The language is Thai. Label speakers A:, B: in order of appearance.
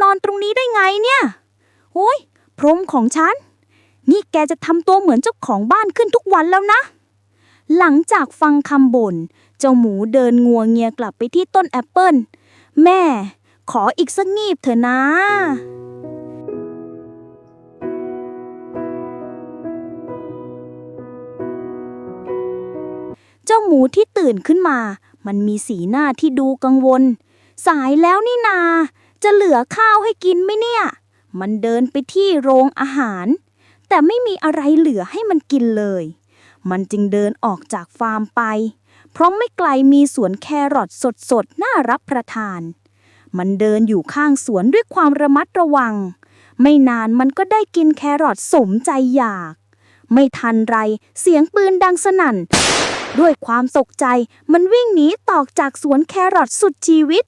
A: นอนตรงนี้ได้ไงเนี่ยโอ้ยพรมของฉัน นี่แกจะทำตัวเหมือนเจ้าของบ้านขึ้นทุกวันแล้วนะ หลังจากฟังคำบ่น เจ้าหมูเดินงัวเงียกลับไปที่ต้นแอปเปิลแม่ ขออีกสักงีบเถอะนะเจ้าหมูที่ตื่นขึ้นมา มันมีสีหน้าที่ดูกังวล สายแล้วนี่นา จะเหลือข้าวให้กินไหมเนี่ย มันเดินไปที่โรงอาหาร แต่ไม่มีอะไรเหลือให้มันกินเลย มันจึงเดินออกจากฟาร์มไป เพราะไม่ไกลมีสวนแครอทสดๆ น่ารับประทาน มันเดินอยู่ข้างสวนด้วยความระมัดระวัง ไม่นานมันก็ได้กินแครอทสมใจอยาก ไม่ทันไรเสียงปืนดังสนั่น ด้วยความตกใจมันวิ่งหนีตอกจากสวนแครอทสุดชีวิต